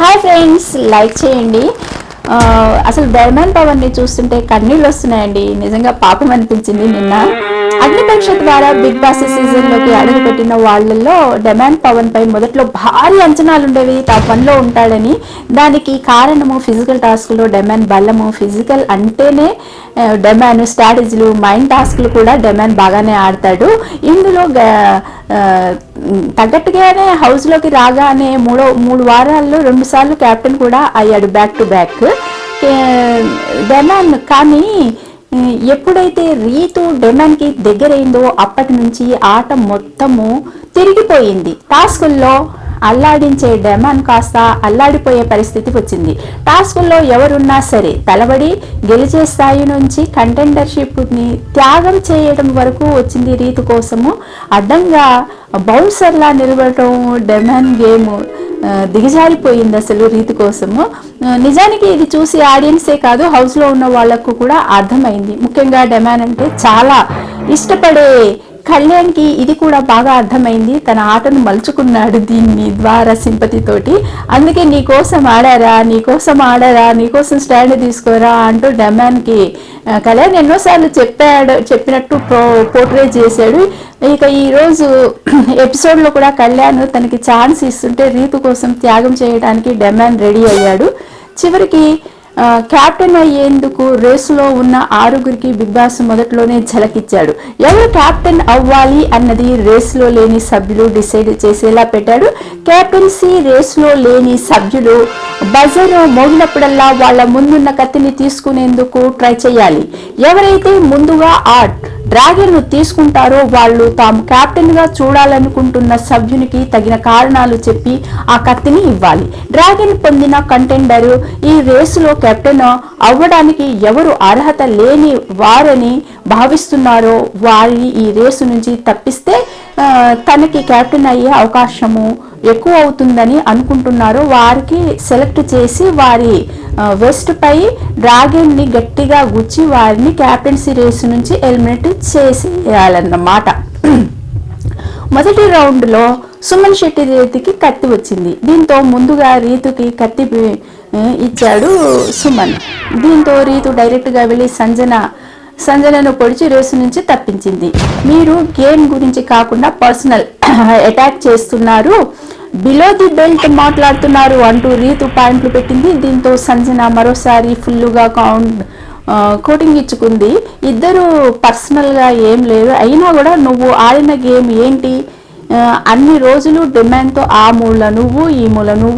Hi friends like చేయండి. అసలు ధర్మాన్ పవన్ని చూస్తుంటే కన్నీళ్ళు వస్తున్నాయండి. నిజంగా పాపం అనిపించింది నిన్న. అగ్నిపరీక్ష ద్వారా బిగ్ బాస్ సీజన్లోకి అడుగుపెట్టిన వాళ్ళల్లో డెమాన్ పవన్ పై మొదట్లో భారీ అంచనాలు ఉండేవి టాప్ వన్లో ఉంటాడని. దానికి కారణము ఫిజికల్ టాస్క్లో డెమాన్ బలము ఫిజికల్ అంటేనే ఆ, డెమాన్ స్ట్రాటజీలు మైండ్ టాస్క్లు కూడా డెమాన్ బాగానే ఆడతాడు. ఇందులో తగ్గట్టుగానే హౌస్లోకి రాగానే మూడో మూడు వారాల్లో రెండు సార్లు కెప్టెన్ కూడా అయ్యాడు బ్యాక్ టు బ్యాక్. డెమాన్ కానీ ఎప్పుడైతే రీతు డెమన్కి దగ్గరైందో అప్పటి నుంచి ఆట మొత్తము తిరిగిపోయింది. టాస్కుల్లో అల్లాడించే డెమాన్ కాస్త అల్లాడిపోయే పరిస్థితి వచ్చింది. టాస్కుల్లో ఎవరున్నా సరే తలబడి గెలిచే స్థాయి నుంచి కంటెండర్షిప్ని త్యాగం చేయడం వరకు వచ్చింది రీతు కోసము. అడ్డంగా బౌన్సర్లా నిలబడటం డెమాన్ గేమ్ దిగజారిపోయింది అసలు రీతి కోసము. నిజానికి ఇది చూసి ఆడియన్సే కాదు హౌస్లో ఉన్న వాళ్ళకు కూడా అర్థమైంది. ముఖ్యంగా డెమాన్ అంటే చాలా ఇష్టపడే కళ్యాణ్కి ఇది కూడా బాగా అర్థమైంది. తన ఆటను మలుచుకున్నాడు దీన్ని ద్వారా సింపతితోటి. అందుకే నీ కోసం ఆడారా నీ కోసం ఆడారా నీ కోసం స్టాండ్ తీసుకోరా అంటూ డమాన్కి కళ్యాణ్ ఎన్నోసార్లు చెప్పాడు చెప్పినట్టు ప్రో పోర్ట్రే చేశాడు. ఇక ఈరోజు ఎపిసోడ్లో కూడా కళ్యాణ్ తనకి ఛాన్స్ ఇస్తుంటే రీతు కోసం త్యాగం చేయడానికి డెమాన్ రెడీ అయ్యాడు. చివరికి క్యాప్టెన్ అయ్యేందుకు రేసులో ఉన్న ఆరుగురికి బిగ్ బాస్ మొదట్లోనే ఝలకిచ్చాడు. ఎవరు క్యాప్టెన్ అవ్వాలి అన్నది రేసులో లేని సభ్యులు డిసైడ్ చేసేలా పెట్టాడు. కెప్టెన్సీ రేసులో లేని సభ్యులు బజర్ మోగినప్పుడల్లా వాళ్ళ ముందున్న కత్తిని తీసుకునేందుకు ట్రై చేయాలి. ఎవరైతే ముందుగా ఆర్ట్ డ్రాగన్ను తీసుకుంటారో వాళ్ళు తాము కెప్టెన్గా చూడాలనుకుంటున్న సభ్యునికి తగిన కారణాలు చెప్పి ఆ కత్తిని ఇవ్వాలి. డ్రాగన్ పొందిన కంటెండర్ ఈ రేసులో కెప్టెన్ అవ్వడానికి ఎవరు అర్హత లేని వారని భావిస్తున్నారో వారి ఈ రేసు నుంచి తప్పిస్తే తనకి కెప్టెన్ అయ్యే అవకాశము ఎక్కువ అవుతుందని అనుకుంటున్నారో. వారికి సెలెక్ట్ చేసి వారి వెస్ట్ పై డ్రాగన్ని గట్టిగా గుచ్చి వారిని క్యాప్టెన్సీ రేసు నుంచి ఎలిమినేట్ చేసేయాలన్నమాట. మొదటి రౌండ్లో సుమన్ శెట్టి రీతికి కత్తి వచ్చింది. దీంతో ముందుగా రీతుకి కత్తి ఇచ్చాడు సుమన్. దీంతో రీతు డైరెక్ట్గా వెళ్ళి సంజన సంజనను పొడిచి రేసు నుంచి తప్పించింది. మీరు గేమ్ గురించి కాకుండా పర్సనల్ అటాక్ చేస్తున్నారు. బిలో ది బెల్ట్ మాట్లాడుతున్నారు అంటూ రీతు పాయింట్లు పెట్టింది. దీంతో సంజన మరోసారి ఫుల్లుగా కౌంట్ కోటింగ్ ఇచ్చుకుంది. ఇద్దరు పర్సనల్గా ఏం లేదు. అయినా కూడా నువ్వు ఆడిన గేమ్ ఏంటి? అన్ని రోజులు డిమాండ్తో ఆ మూల నువ్వు ఈ మూల నువ్వు